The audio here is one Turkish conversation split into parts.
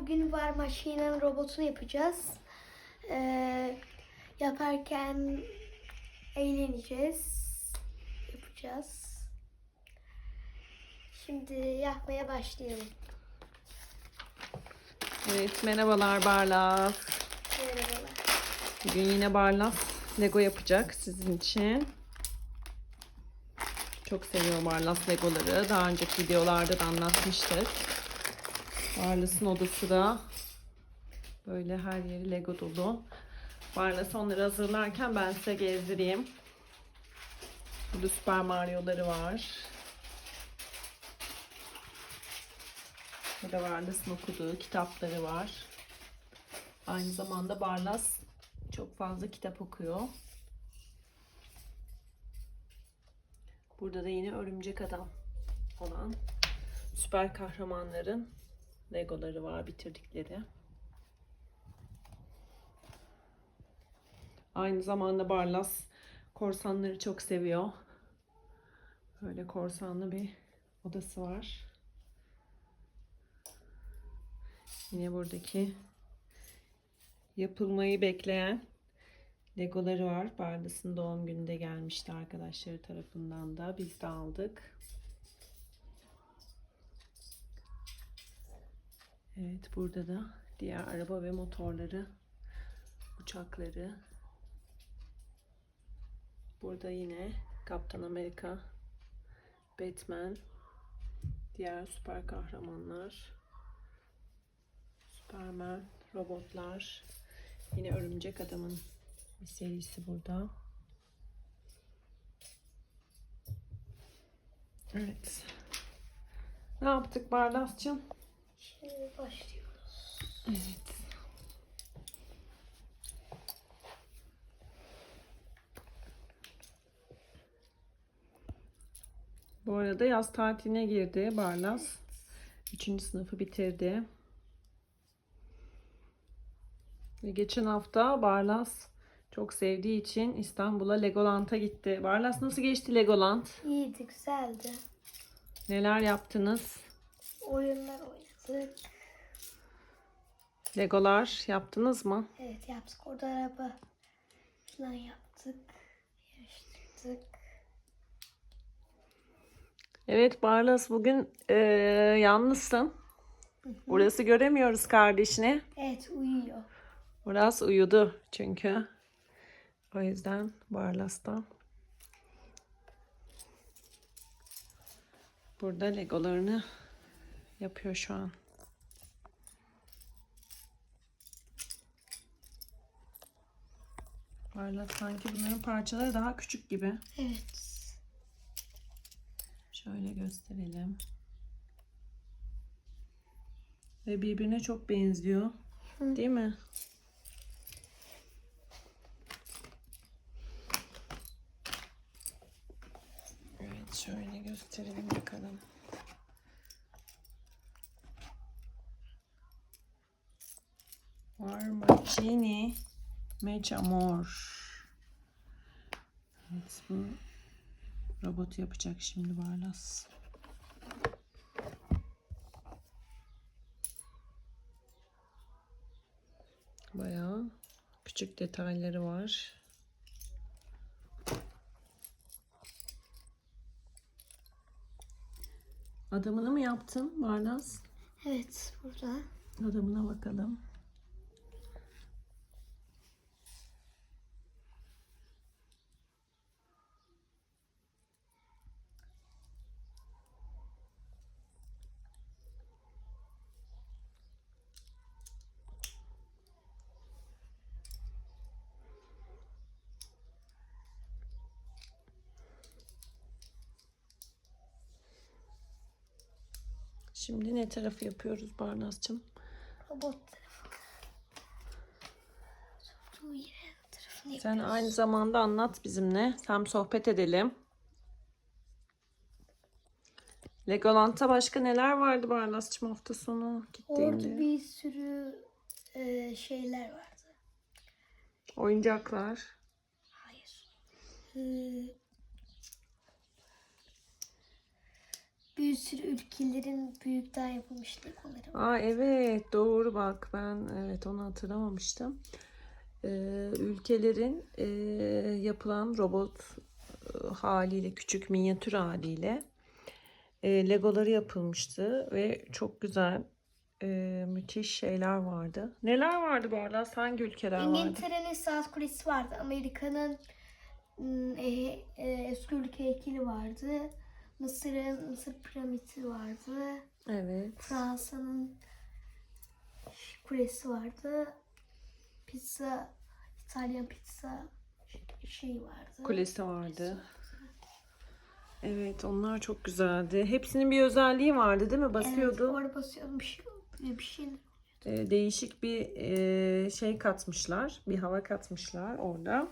Bugün var maşinin robotunu yapacağız. Ee, yaparken eğleneceğiz. Yapacağız. Şimdi yapmaya başlayalım. Evet merhabalar Barlas. Merhabalar. Bugün yine Barlas Lego yapacak sizin için. Çok seviyor Barlas Legoları. Daha önceki videolarda da anlatmıştık. Barlas'ın odası da böyle her yeri Lego dolu. Barlas onları hazırlarken ben size gezdireyim. Burada Super Mario'ları var. Burada Barlas'ın okuduğu kitapları var. Aynı zamanda Barlas çok fazla kitap okuyor. Burada da yine Örümcek Adam olan süper kahramanların Legoları var bitirdikleri. Aynı zamanda Barlas korsanları çok seviyor. Böyle korsanlı bir odası var. Yine buradaki yapılmayı bekleyen Legoları var. Barlas'ın doğum gününde gelmişti arkadaşları tarafından da. Biz de aldık. Evet burada da diğer araba ve motorları, uçakları. Burada yine Kaptan Amerika, Batman, diğer süper kahramanlar, Superman, robotlar, yine Örümcek Adam'ın bir serisi burada. Evet. Ne yaptık Barlas'cığım? Şimdi başlıyoruz. Evet. Bu arada yaz tatiline girdi Barlas. Üçüncü sınıfı bitirdi. Ve geçen hafta Barlas çok sevdiği için İstanbul'a Legoland'a gitti. Barlas nasıl geçti Legoland? İyiydi, güzeldi. Neler yaptınız? Oyunlar oynadık. Legolar yaptınız mı? Evet yaptık. Orada araba falan yaptık. Yarıştırdık. Evet Barlas bugün eee, yalnızsın. Burası göremiyoruz kardeşini. Evet uyuyor. Biraz uyudu çünkü. O yüzden Barlas'ta. Burada legolarını yapıyor şu an. Barlas sanki bunların parçaları daha küçük gibi. Evet. Şöyle gösterelim. Ve birbirine çok benziyor. Değil mi? Evet şöyle gösterelim bakalım. Marmacini Mecamor. Evet bu robot yapacak şimdi Barlas. Bayağı küçük detayları var. Adamını mı yaptın Barlas? Evet burada. Adamına bakalım. Şimdi ne tarafı yapıyoruz Barnas'cığım? Robot tarafı. Tarafını Sen aynı zamanda anlat bizimle. Hem sohbet edelim. Legoland'da başka neler vardı Barlas'cığım hafta sonu Orada gittiğinde? bir sürü e, şeyler vardı. Oyuncaklar. Hayır. E, bir sürü ülkelerin büyükten yapılmış legoları var. Aa evet doğru bak ben evet onu hatırlamamıştım. Ee, ülkelerin e, yapılan robot e, haliyle küçük minyatür haliyle e, legoları yapılmıştı ve çok güzel e, müthiş şeyler vardı. Neler vardı bu arada? Hangi ülkeler vardı? İngiltere'nin saat kulesi vardı. Amerika'nın ım, e, e, Özgürlük heykeli vardı. Mısır'ın Mısır piramidi vardı. Evet. Fransa'nın kulesi vardı. Pizza, İtalyan pizza şey vardı. Kulesi vardı. Evet onlar çok güzeldi. Hepsinin bir özelliği vardı değil mi? Evet, Basıyordu. orada basıyordum bir şey, bir şey. e, değişik bir e, şey katmışlar. Bir hava katmışlar orada.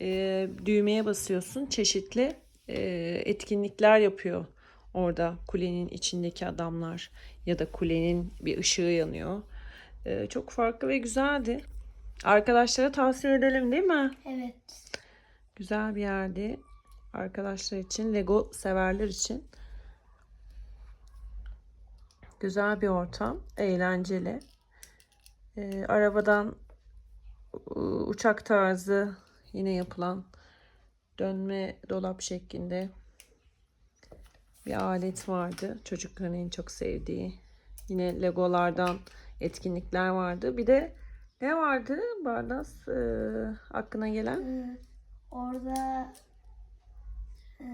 E, düğmeye basıyorsun. Çeşitli etkinlikler yapıyor orada kulenin içindeki adamlar ya da kulenin bir ışığı yanıyor. E, çok farklı ve güzeldi. Arkadaşlara tavsiye edelim değil mi? Evet. Güzel bir yerdi. Arkadaşlar için, Lego severler için. Güzel bir ortam, eğlenceli. Ee, arabadan uçak tarzı yine yapılan dönme dolap şeklinde bir alet vardı. Çocukların en çok sevdiği. Yine Legolardan etkinlikler vardı. Bir de ne vardı Barlas ee, aklına gelen? Ee, orada e,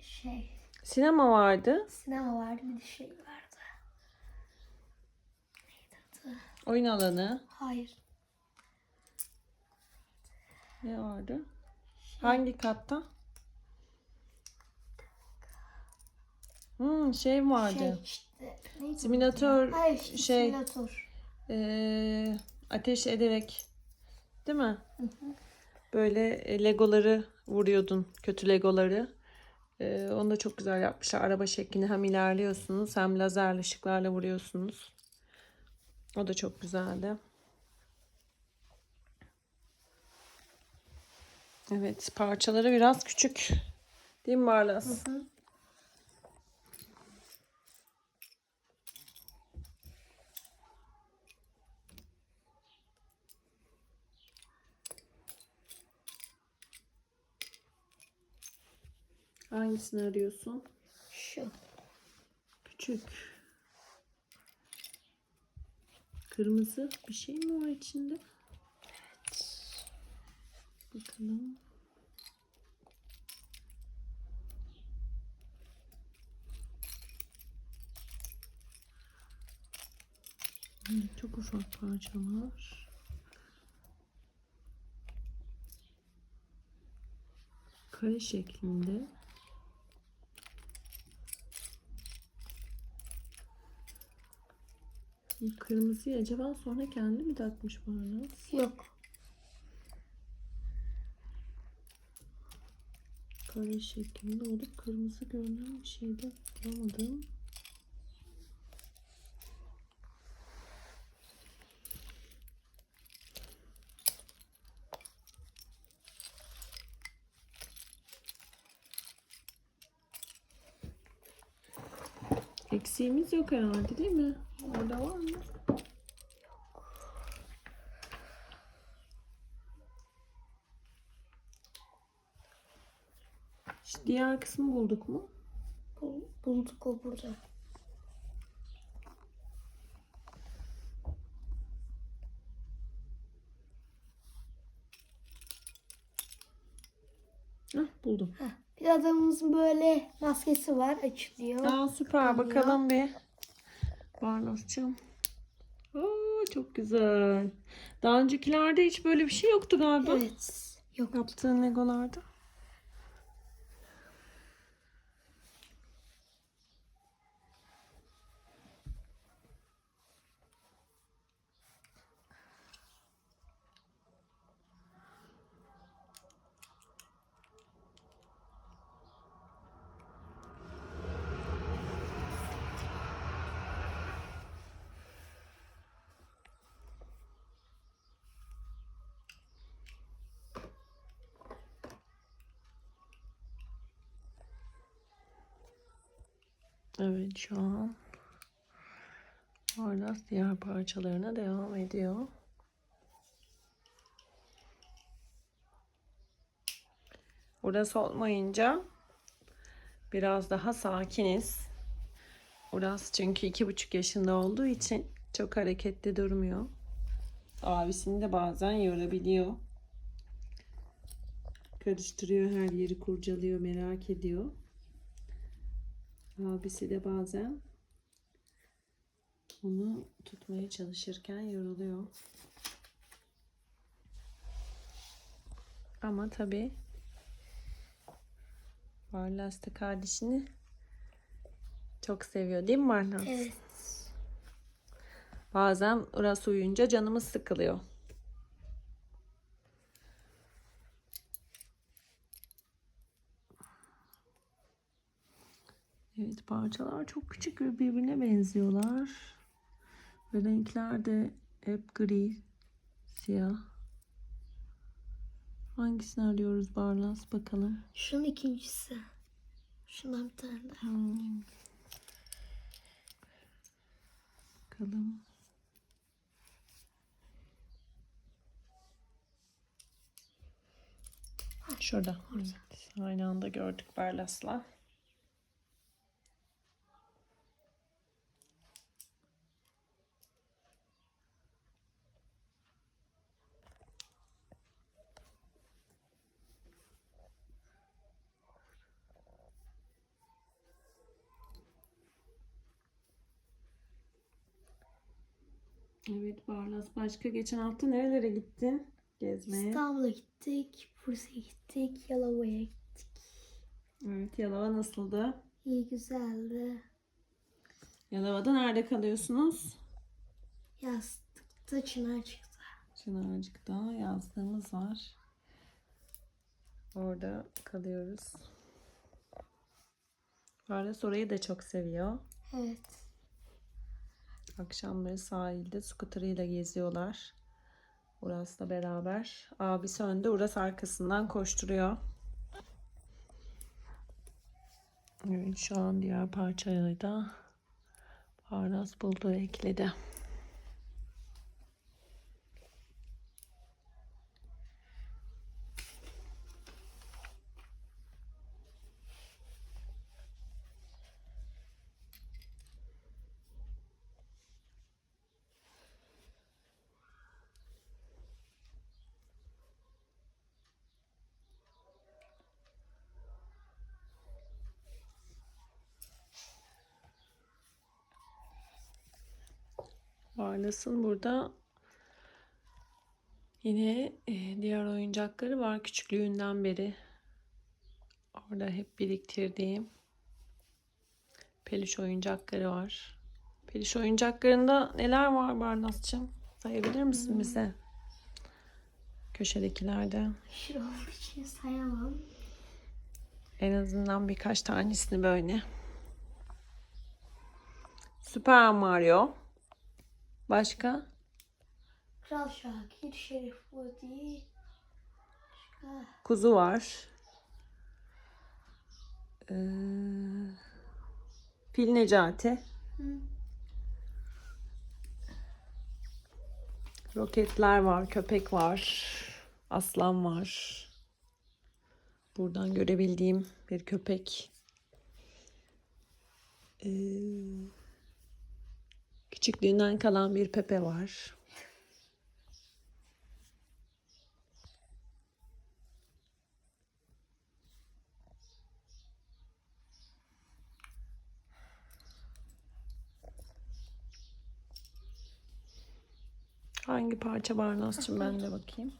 şey Sinema vardı. sinema vardı bir de şey vardı. Neydi adı? Oyun alanı. Hayır. Ne vardı? Hangi katta? Hmm, şey vardı. Şey işte. Neydi? Simülatör Hayır şey simülatör. eee, ateş ederek değil mi? Böyle e, legoları vuruyordun. Kötü legoları. Eee, onu da çok güzel yapmışlar. Araba şeklinde hem ilerliyorsunuz hem lazerli ışıklarla vuruyorsunuz. O da çok güzeldi. Evet, parçaları biraz küçük. Değil mi Barlas? Hı. Hangisini arıyorsun? Şu. Küçük. Kırmızı bir şey mi var içinde? Bakalım. Hmm, Çok ufak parçalar. Kare şeklinde. Kırmızıyı acaba sonra kendi mi takmış bana? Yok. Kare şeklinde olup kırmızı görünen bir şey de bulamadım. Eksiğimiz yok herhalde değil mi? Orada var mı? İşte diğer kısmı bulduk mu? Bul- Bulduk o burada. Hah buldum. Heh. Bir adamımızın böyle maskesi var açılıyor. Aa süper Geliyor. bakalım bir. Barlas'cığım. Aa çok güzel. Daha öncekilerde hiç böyle bir şey yoktu galiba. Evet. Yok. Yaptığın legolarda. Evet şu an Barlas diğer parçalarına devam ediyor. Burası olmayınca biraz daha sakiniz. Uras çünkü iki buçuk yaşında olduğu için çok hareketli durmuyor. Abisini de bazen yorabiliyor. Karıştırıyor her yeri kurcalıyor merak ediyor. Abisi de bazen onu tutmaya çalışırken yoruluyor. Ama tabii Barlas da kardeşini çok seviyor değil mi Barlas? Evet. Bazen Uras uyuyunca canımız sıkılıyor. Evet parçalar çok küçük ve birbirine benziyorlar. Ve renkler de hep gri, siyah. Hangisini arıyoruz Barlas bakalım. Şunun ikincisi. Şundan bir tane daha. Hmm. Bakalım. Şurada. Evet. Aynı anda gördük Barlas'la. Evet Barlas başka geçen hafta nerelere gittin gezmeye? İstanbul'a gittik. Bursa'ya gittik. Yalova'ya gittik. Evet Yalova nasıldı? İyi güzeldi. Yalova'da nerede kalıyorsunuz? Yastıkta çınar çıktı. Çınarcık'ta yazlığımız var. Orada kalıyoruz. Barlas orayı da çok seviyor. Evet. Akşamları sahilde skuterıyla geziyorlar. Uras'la beraber. Abisi önde, Uras arkasından koşturuyor. Evet şu an diğer parçayı da Aras buldu ekledi. Barlas'ın burada yine e, diğer oyuncakları var küçüklüğünden beri. Orada hep biriktirdiğim peluş oyuncakları var. Peluş oyuncaklarında neler var Barlas'cığım? Sayabilir misin bize? Köşedekilerde. Şu için sayamam. En azından birkaç tanesini böyle. Süper Mario. Başka? Kral Şakir, Şerif Vadi. Başka. Kuzu var. Ee, Fil Necati. Hı. Roketler var, köpek var, aslan var. Buradan görebildiğim bir köpek. Ee, küçüklüğünden kalan bir Pepe var. Hangi parça Barnas'cığım ben de bakayım.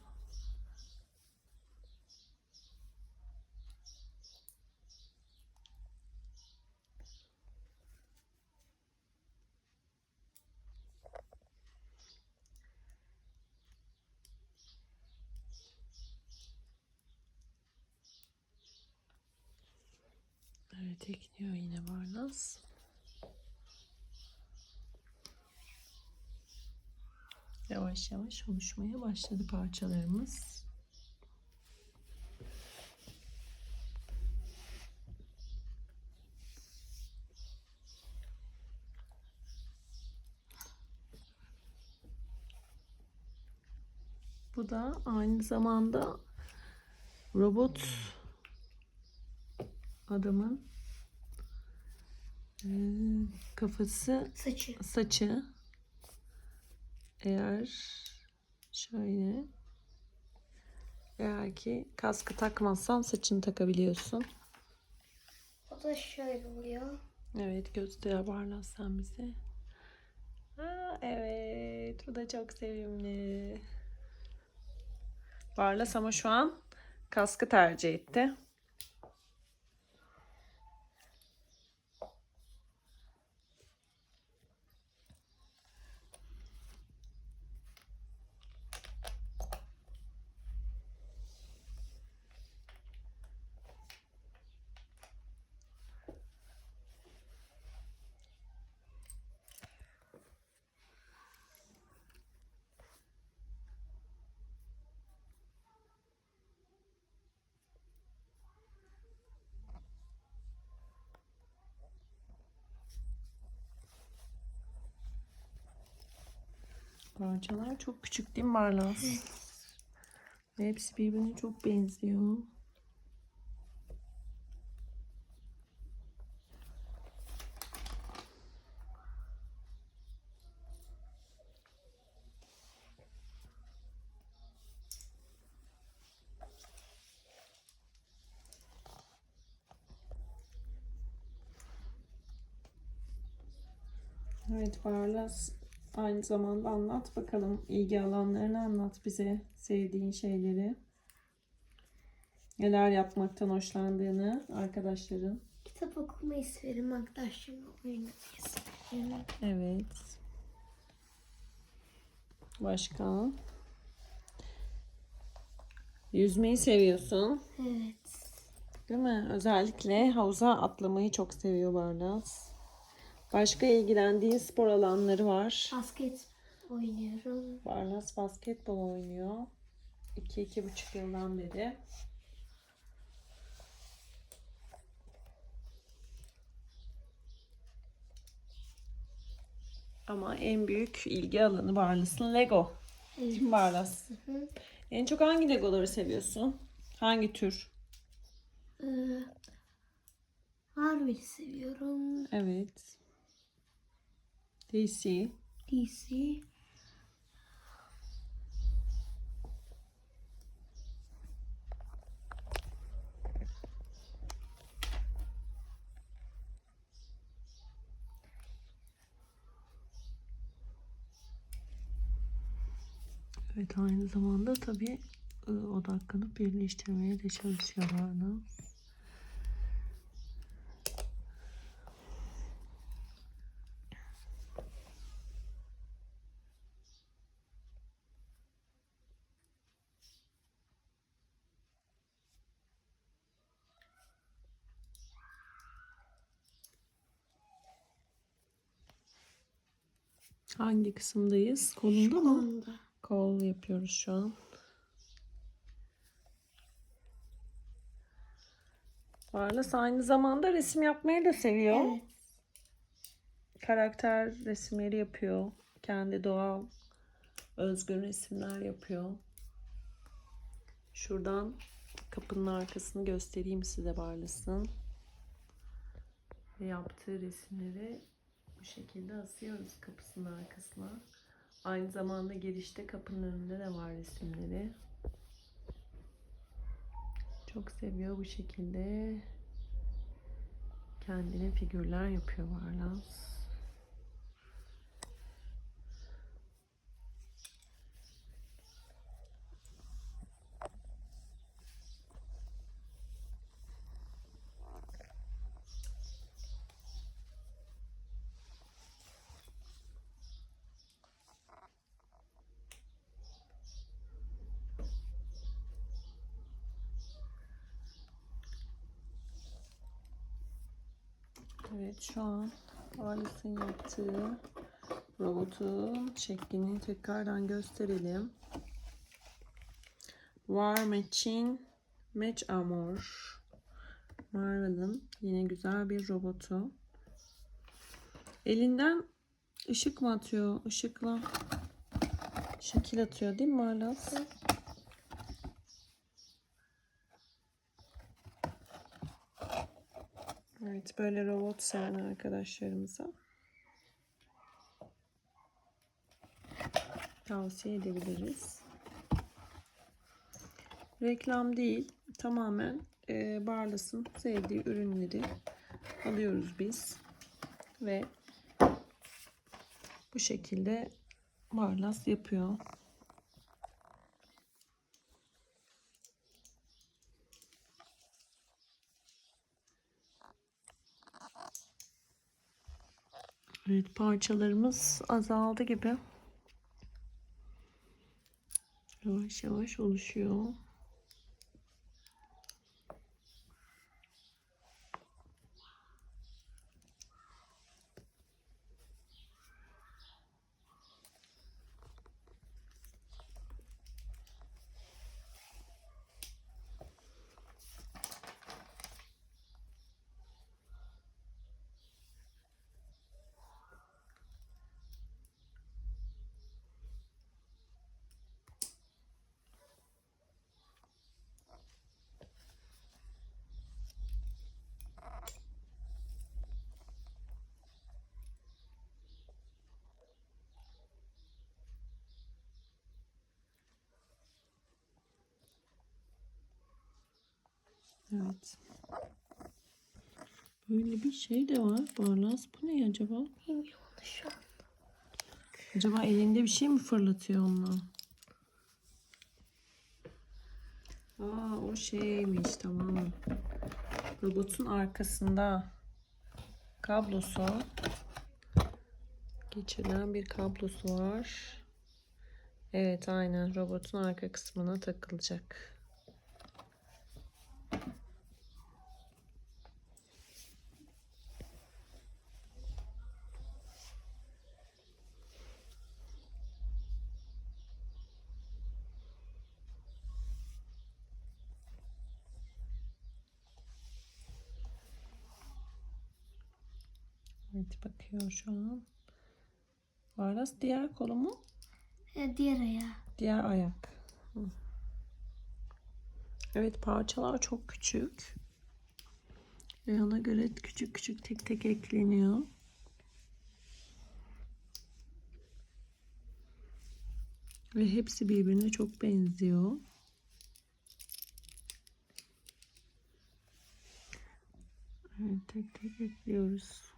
tekniyor yine barnaz. Yavaş yavaş oluşmaya başladı parçalarımız. Bu da aynı zamanda robot adamın kafası Saçı. saçı eğer şöyle eğer ki kaskı takmazsan saçını takabiliyorsun. O da şöyle oluyor. Evet göster Barlas sen bize. Aa, evet bu da çok sevimli. Barlas ama şu an kaskı tercih etti. Parçalar çok küçük değil mi Barlas? Ve hepsi birbirine çok benziyor. Evet Barlas aynı zamanda anlat bakalım ilgi alanlarını anlat bize sevdiğin şeyleri. Neler yapmaktan hoşlandığını arkadaşların. Kitap okumayı severim. Arkadaşlarımla oynamayı severim. Evet. Başka? Yüzmeyi seviyorsun. Evet. Değil mi? Özellikle havuza atlamayı çok seviyor Barlas. Başka ilgilendiğin spor alanları var. Basket oynuyorum. Barlas basketbol oynuyor. 2-2,5 yıldan beri. Ama en büyük ilgi alanı Barlas'ın Lego. Değil mi Barlas? Hı. En çok hangi Legoları seviyorsun? Hangi tür? Ee, Marvel'i seviyorum. Evet. DC. DC. Evet aynı zamanda tabii e, odaklanıp birleştirmeye de çalışıyorlar. Hangi kısımdayız? Kolunda mı? Kol yapıyoruz şu an. Varlas aynı zamanda resim yapmayı da seviyor. Evet. Karakter resimleri yapıyor. Kendi doğal, özgün resimler yapıyor. Şuradan kapının arkasını göstereyim size Barlas'ın. Yaptığı resimleri bu şekilde asıyoruz kapısının arkasına. Aynı zamanda girişte kapının önünde de var resimleri. Çok seviyor bu şekilde. Kendine figürler yapıyor Varlas. Evet şu an Varlas'ın yaptığı robotun şeklini tekrardan gösterelim. War Machine Match Amor. Marvel'ın yine güzel bir robotu. Elinden ışık mı atıyor? Işıkla Şekil atıyor değil mi Barlas? Evet böyle robot seven arkadaşlarımıza tavsiye edebiliriz. Reklam değil tamamen e, Barlas'ın sevdiği ürünleri alıyoruz biz ve bu şekilde Barlas yapıyor. Evet parçalarımız azaldı gibi. Yavaş yavaş oluşuyor. Evet. Böyle bir şey de var. Barlas bu ne acaba? Bilmiyorum şu an. Acaba elinde bir şey mi fırlatıyor onunla? Aa o şeymiş tamam. Robotun arkasında kablosu geçirilen bir kablosu var. Evet aynen robotun arka kısmına takılacak. Evet bakıyor şu an. Varlas diğer kolu mu? E, diğer ayağı. Diğer ayak. Hı. Evet parçalar çok küçük. Ve ona göre küçük küçük tek tek ekleniyor. Ve hepsi birbirine çok benziyor. Evet, tek tek ekliyoruz.